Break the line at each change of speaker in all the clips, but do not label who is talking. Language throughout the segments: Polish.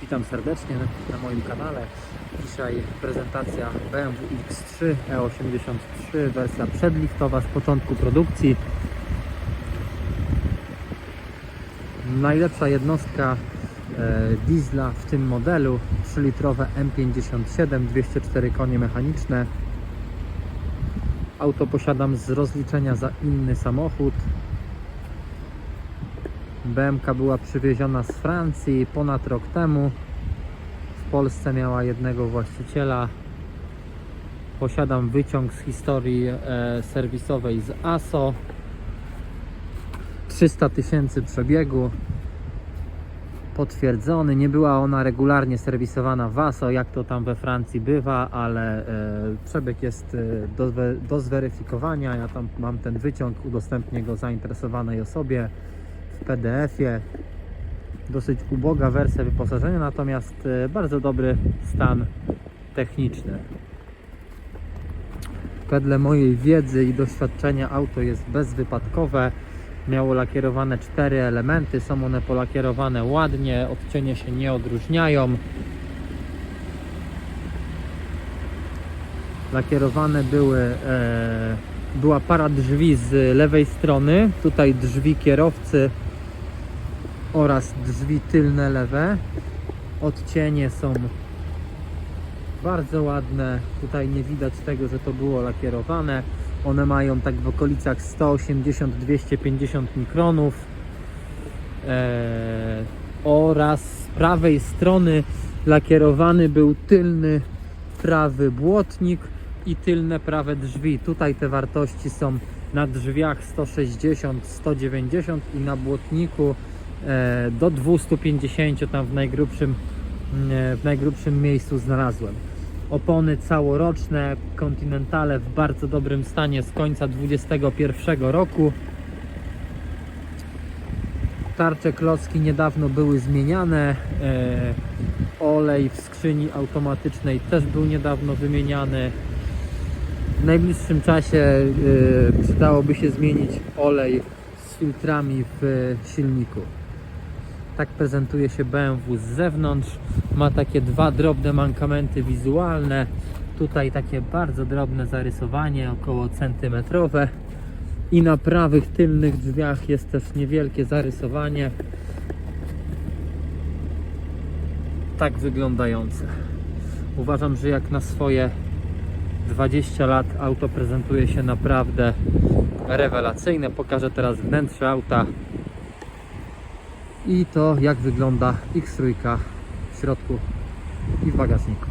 Witam serdecznie na moim kanale. Dzisiaj prezentacja BMW X3 E83, wersja przedliftowa z początku produkcji. Najlepsza jednostka e, diesla w tym modelu 3-litrowe M57, 204 konie mechaniczne. Auto posiadam z rozliczenia za inny samochód. BMK była przywieziona z Francji ponad rok temu. W Polsce miała jednego właściciela. Posiadam wyciąg z historii e, serwisowej z ASO. 300 tysięcy przebiegu. Potwierdzony. Nie była ona regularnie serwisowana w ASO, jak to tam we Francji bywa, ale e, przebieg jest e, do, do zweryfikowania. Ja tam mam ten wyciąg, udostępnię go zainteresowanej osobie w PDF-ie. Dosyć uboga wersja wyposażenia, natomiast e, bardzo dobry stan techniczny. Wedle mojej wiedzy i doświadczenia auto jest bezwypadkowe. Miało lakierowane cztery elementy, są one polakierowane ładnie, odcienie się nie odróżniają. Lakierowane były, e, była para drzwi z lewej strony, tutaj drzwi kierowcy oraz drzwi tylne lewe. Odcienie są bardzo ładne. Tutaj nie widać tego, że to było lakierowane. One mają tak w okolicach 180-250 mikronów. Eee, oraz z prawej strony lakierowany był tylny prawy błotnik i tylne prawe drzwi. Tutaj te wartości są na drzwiach 160, 190 i na błotniku do 250 tam w najgrubszym, e, w najgrubszym miejscu znalazłem. Opony całoroczne, kontynentale w bardzo dobrym stanie z końca 2021 roku. Tarcze klocki niedawno były zmieniane. E, olej w skrzyni automatycznej też był niedawno wymieniany. W najbliższym czasie e, przydałoby się zmienić olej z filtrami w silniku. Tak prezentuje się BMW z zewnątrz. Ma takie dwa drobne mankamenty wizualne. Tutaj takie bardzo drobne zarysowanie, około centymetrowe. I na prawych tylnych drzwiach jest też niewielkie zarysowanie. Tak wyglądające. Uważam, że jak na swoje 20 lat auto prezentuje się naprawdę rewelacyjne. Pokażę teraz wnętrze auta i to jak wygląda X3 w środku i w bagażniku.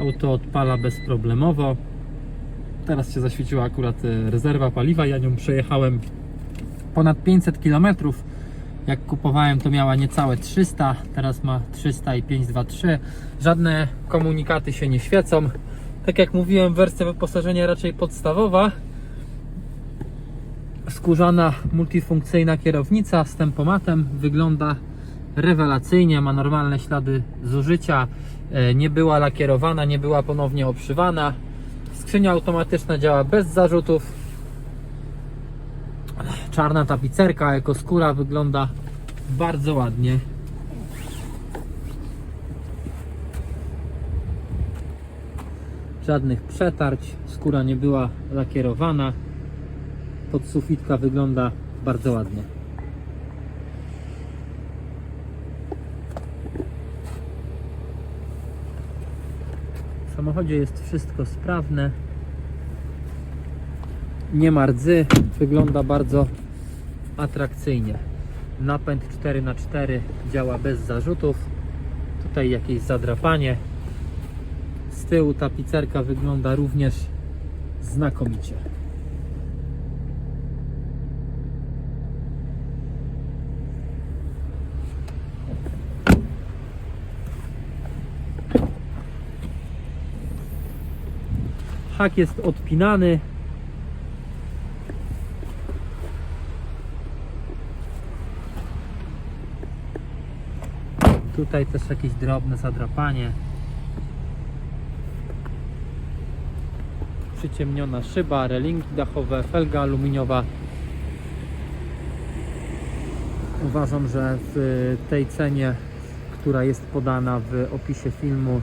Auto odpala bezproblemowo. Teraz się zaświeciła akurat e, rezerwa paliwa. Ja nią przejechałem ponad 500 km. Jak kupowałem, to miała niecałe 300, teraz ma 300 i 523. Żadne komunikaty się nie świecą. Tak jak mówiłem, wersja wyposażenia raczej podstawowa. Skórzana, multifunkcyjna kierownica z tempomatem wygląda rewelacyjnie, ma normalne ślady zużycia, e, nie była lakierowana, nie była ponownie obszywana. Skrzynia automatyczna działa bez zarzutów. Czarna tapicerka, jako skóra wygląda bardzo ładnie. Żadnych przetarć, skóra nie była lakierowana. Podsufitka wygląda bardzo ładnie. W samochodzie jest wszystko sprawne. Nie ma rdzy, wygląda bardzo atrakcyjnie. Napęd 4x4 działa bez zarzutów. Tutaj jakieś zadrapanie, tyłu tapicerka wygląda również znakomicie. Hak jest odpinany. Tutaj też jakieś drobne zadrapanie. Przyciemniona szyba, relingi dachowe, felga aluminiowa. Uważam, że w tej cenie, która jest podana w opisie filmu,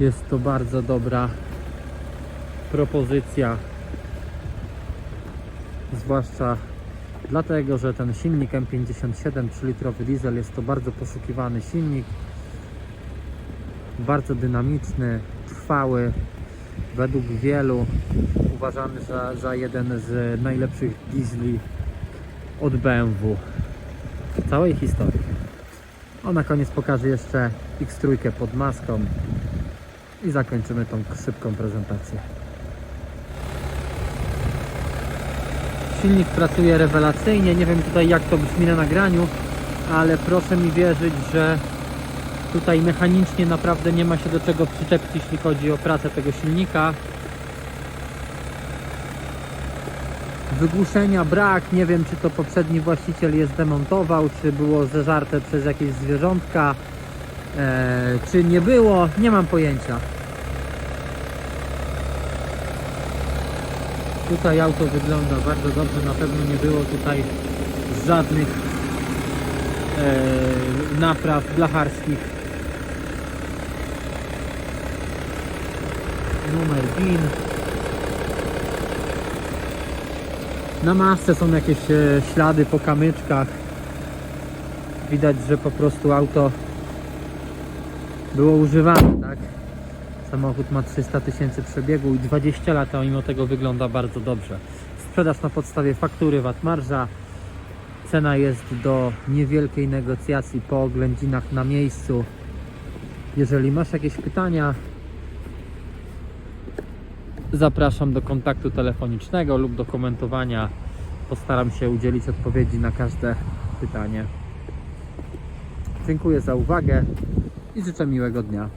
jest to bardzo dobra propozycja. Zwłaszcza dlatego, że ten silnik M57 3-litrowy diesel jest to bardzo poszukiwany silnik. Bardzo dynamiczny, trwały, według wielu uważany za, za jeden z najlepszych diesli od BMW w całej historii. O, na koniec pokażę jeszcze X3 pod maską i zakończymy tą szybką prezentację. Silnik pracuje rewelacyjnie, nie wiem tutaj jak to brzmi na nagraniu, ale proszę mi wierzyć, że tutaj mechanicznie naprawdę nie ma się do czego przyczepić, jeśli chodzi o pracę tego silnika. Wygłuszenia brak, nie wiem czy to poprzedni właściciel je zdemontował, czy było zeżarte przez jakieś zwierzątka, e, czy nie było, nie mam pojęcia. Tutaj auto wygląda bardzo dobrze, na pewno nie było tutaj żadnych e, napraw blacharskich. Numer DIN. Na masce są jakieś e, ślady po kamyczkach. Widać, że po prostu auto było używane, tak? Samochód ma 300 tysięcy przebiegu i 20 lat, a mimo tego wygląda bardzo dobrze. Sprzedaż na podstawie faktury VAT marża. Cena jest do niewielkiej negocjacji po oględzinach na miejscu. Jeżeli masz jakieś pytania, zapraszam do kontaktu telefonicznego lub do komentowania. Postaram się udzielić odpowiedzi na każde pytanie. Dziękuję za uwagę i życzę miłego dnia.